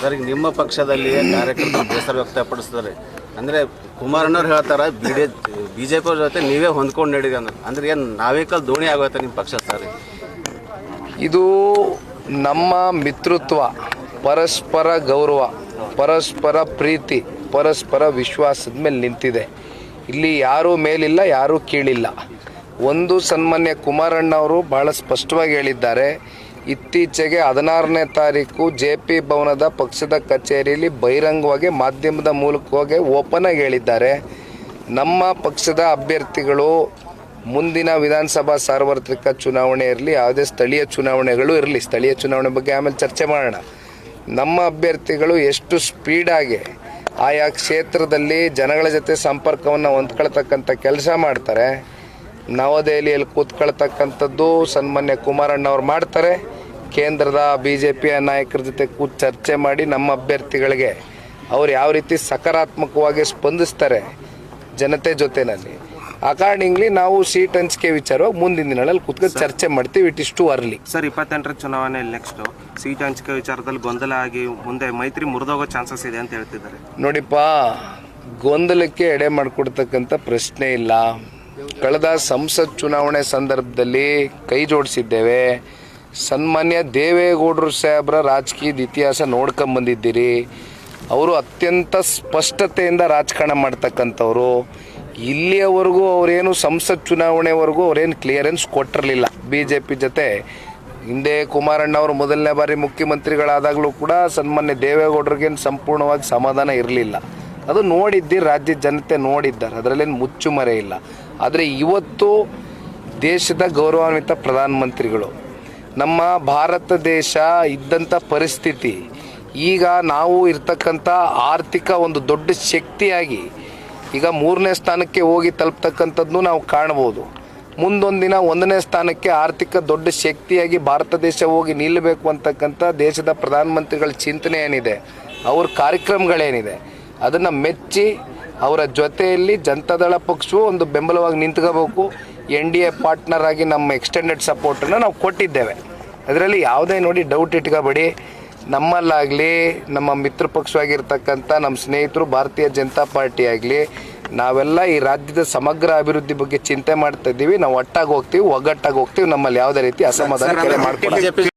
Sir ನಿಮ್ಮ ಪಕ್ಷದಲ್ಲಿ ಕಾರ್ಯಕರ್ತರು ಬೇಸರ ವ್ಯಕ್ತಪಡಿಸ್ತಾರೆ ಅಂದರೆ ಕುಮಾರಣ್ಣವ್ರು ಹೇಳ್ತಾರೆ B D B J P ಜೊತೆ ನೀವೇ ಹೊಂದ್ಕೊಂಡು ನಡೀರಿ ಅಂದ್ರೆ ಅಂದರೆ ಏನು, ನಾವೇ ಕಲ್ ದೋಣಿ ಆಗೋಯ್ತು ನಿಮ್ಮ ಪಕ್ಷ ಸರ್? ಇದು ನಮ್ಮ ಮಿತ್ರತ್ವ ಪರಸ್ಪರ ಗೌರವ, ಪರಸ್ಪರ ಪ್ರೀತಿ, ಪರಸ್ಪರ ವಿಶ್ವಾಸದ ಮೇಲೆ ನಿಂತಿದೆ. ಇಲ್ಲಿ ಯಾರೂ ಮೇಲಿಲ್ಲ, ಯಾರೂ ಕೀಳಿಲ್ಲ. ಒಂದು ಸನ್ಮಾನ್ಯ ಕುಮಾರಣ್ಣ ಅವರು ಬಹಳ ಸ್ಪಷ್ಟವಾಗಿ ಹೇಳಿದ್ದಾರೆ ಇತ್ತೀಚೆಗೆ ಹದಿನಾರನೇ ತಾರೀಕು ಜೆ ಪಿ ಭವನದ ಪಕ್ಷದ ಕಚೇರಿಯಲ್ಲಿ ಬಹಿರಂಗವಾಗಿ ಮಾಧ್ಯಮದ ಮೂಲಕವಾಗಿ ಓಪನ್ ಆಗಿ ಹೇಳಿದ್ದಾರೆ. ನಮ್ಮ ಪಕ್ಷದ ಅಭ್ಯರ್ಥಿಗಳು ಮುಂದಿನ ವಿಧಾನಸಭಾ ಸಾರ್ವತ್ರಿಕ ಚುನಾವಣೆ ಇರಲಿ, ಯಾವುದೇ ಸ್ಥಳೀಯ ಚುನಾವಣೆಗಳು ಇರಲಿ, ಸ್ಥಳೀಯ ಚುನಾವಣೆ ಬಗ್ಗೆ ಆಮೇಲೆ ಚರ್ಚೆ ಮಾಡೋಣ. ನಮ್ಮ ಅಭ್ಯರ್ಥಿಗಳು ಎಷ್ಟು ಸ್ಪೀಡಾಗಿ ಆಯಾ ಕ್ಷೇತ್ರದಲ್ಲಿ ಜನಗಳ ಜೊತೆ ಸಂಪರ್ಕವನ್ನು ಹೊಂದ್ಕೊಳ್ತಕ್ಕಂಥ ಕೆಲಸ ಮಾಡ್ತಾರೆ. ನವದೆಹಲಿಯಲ್ಲಿ ಕೂತ್ಕೊಳ್ತಕ್ಕಂಥದ್ದು ಸನ್ಮಾನ್ಯ ಕುಮಾರಣ್ಣವ್ರು ಮಾಡ್ತಾರೆ. ಕೇಂದ್ರದ ಬಿ ಜೆ ಪಿಯ ನಾಯಕರ ಜೊತೆ ಕೂತ್ ಚರ್ಚೆ ಮಾಡಿ ನಮ್ಮ ಅಭ್ಯರ್ಥಿಗಳಿಗೆ ಅವ್ರು ಯಾವ ರೀತಿ ಸಕಾರಾತ್ಮಕವಾಗಿ ಸ್ಪಂದಿಸ್ತಾರೆ ಜನತೆ ಜೊತೆನಲ್ಲಿ. ಅಕಾರ್ಡಿಂಗ್ಲಿ ನಾವು ಸೀಟ್ ಹಂಚಿಕೆ ವಿಚಾರ ಮುಂದಿನ ದಿನಗಳಲ್ಲಿ ಕೂತ್ಕೊಂಡು ಚರ್ಚೆ ಮಾಡ್ತೀವಿ ಇಟ್ ಇಷ್ಟು ಅರ್ಲಿ ಸರ್ ಇಪ್ಪತ್ತೆಂಟರ ಚುನಾವಣೆಯಲ್ಲಿ ನೆಕ್ಸ್ಟ್ ಸೀಟ್ ಹಂಚಿಕೆ ವಿಚಾರದಲ್ಲಿ ಗೊಂದಲ ಆಗಿ ಮುಂದೆ ಮೈತ್ರಿ ಮುರಿದೋಗೋ ಚಾನ್ಸಸ್ ಇದೆ ಅಂತ ಹೇಳ್ತಿದ್ದಾರೆ. ನೋಡಿಪ್ಪ ಗೊಂದಲಕ್ಕೆ ಎಡೆ ಮಾಡಿಕೊಡ್ತಕ್ಕಂಥ ಪ್ರಶ್ನೆ ಇಲ್ಲ. ಕಳೆದ ಸಂಸತ್ ಚುನಾವಣೆ ಸಂದರ್ಭದಲ್ಲಿ ಕೈ ಜೋಡಿಸಿದ್ದೇವೆ. ಸನ್ಮಾನ್ಯ ದೇವೇಗೌಡರು ಸಾಹೇಬ್ರ ರಾಜಕೀಯದ ಇತಿಹಾಸ ನೋಡ್ಕೊಂಬಂದಿದ್ದೀರಿ. ಅವರು ಅತ್ಯಂತ ಸ್ಪಷ್ಟತೆಯಿಂದ ರಾಜಕಾರಣ ಮಾಡ್ತಕ್ಕಂಥವ್ರು. ಇಲ್ಲಿಯವರೆಗೂ ಅವರೇನು ಸಂಸತ್ ಚುನಾವಣೆವರೆಗೂ ಅವರೇನು ಕ್ಲಿಯರೆನ್ಸ್ ಕೊಟ್ಟಿರಲಿಲ್ಲ. ಬಿ ಜೆ ಪಿ ಜೊತೆ. ಹಿಂದೆ ಕುಮಾರಣ್ಣ ಅವರು ಮೊದಲನೇ ಬಾರಿ ಮುಖ್ಯಮಂತ್ರಿಗಳಾದಾಗಲೂ ಕೂಡ ಸನ್ಮಾನ್ಯ ದೇವೇಗೌಡರಿಗೇನು ಸಂಪೂರ್ಣವಾಗಿ ಸಮಾಧಾನ ಇರಲಿಲ್ಲ. ಅದು ನೋಡಿದ್ದಿ ರಾಜ್ಯದ ಜನತೆ ನೋಡಿದ್ದಾರೆ. ಅದರಲ್ಲೇನು ಮುಚ್ಚುಮರೆ ಇಲ್ಲ. ಆದರೆ ಇವತ್ತು ದೇಶದ ಗೌರವಾನ್ವಿತ ಪ್ರಧಾನಮಂತ್ರಿಗಳು ನಮ್ಮ ಭಾರತ ದೇಶ ಇದ್ದಂಥ ಪರಿಸ್ಥಿತಿ. ಈಗ ನಾವು ಇರ್ತಕ್ಕಂಥ ಆರ್ಥಿಕ ಒಂದು ದೊಡ್ಡ ಶಕ್ತಿಯಾಗಿ ಈಗ ಮೂರನೇ ಸ್ಥಾನಕ್ಕೆ ಹೋಗಿ ತಲುಪ್ತಕ್ಕಂಥದ್ದನ್ನು ನಾವು ಕಾಣ್ಬೋದು. ಮುಂದೊಂದು ದಿನ ಒಂದನೇ ಸ್ಥಾನಕ್ಕೆ ಆರ್ಥಿಕ ದೊಡ್ಡ ಶಕ್ತಿಯಾಗಿ ಭಾರತ ದೇಶ ಹೋಗಿ ನಿಲ್ಲಬೇಕು ಅಂತಕ್ಕಂಥ ದೇಶದ ಪ್ರಧಾನಮಂತ್ರಿಗಳ ಚಿಂತನೆ ಏನಿದೆ, ಅವ್ರ ಕಾರ್ಯಕ್ರಮಗಳೇನಿದೆ, ಅದನ್ನು ಮೆಚ್ಚಿ ಅವರ ಜೊತೆಯಲ್ಲಿ ಜನತಾದಳ ಪಕ್ಷವು ಒಂದು ಬೆಂಬಲವಾಗಿ ನಿಂತ್ಕೋಬೇಕು. ಎನ್ ಡಿ ಎ ಪಾರ್ಟ್ನರ್ ಆಗಿ ನಮ್ಮ ಎಕ್ಸ್ಟೆಂಡೆಡ್ ಸಪೋರ್ಟನ್ನು ನಾವು ಕೊಟ್ಟಿದ್ದೇವೆ. ಅದರಲ್ಲಿ ಯಾವುದೇ ನೋಡಿ ಡೌಟ್ ಇಟ್ಕೋಬೇಡಿ. ನಮ್ಮಲ್ಲಾಗಲಿ ನಮ್ಮ ಮಿತ್ರ ಪಕ್ಷವಾಗಿರ್ತಕ್ಕಂಥ ನಮ್ಮ ಸ್ನೇಹಿತರು ಭಾರತೀಯ ಜನತಾ ಪಾರ್ಟಿ ಆಗಲಿ ನಾವೆಲ್ಲ ಈ ರಾಜ್ಯದ ಸಮಗ್ರ ಅಭಿವೃದ್ಧಿ ಬಗ್ಗೆ ಚಿಂತೆ ಮಾಡ್ತಾ ಇದ್ದೀವಿ. ನಾವು ಒಟ್ಟಾಗಿ ಹೋಗ್ತೀವಿ ಒಗ್ಗಟ್ಟಾಗಿ ಹೋಗ್ತೀವಿ. ನಮ್ಮಲ್ಲಿ ಯಾವುದೇ ರೀತಿ ಅಸಮಾಧಾನ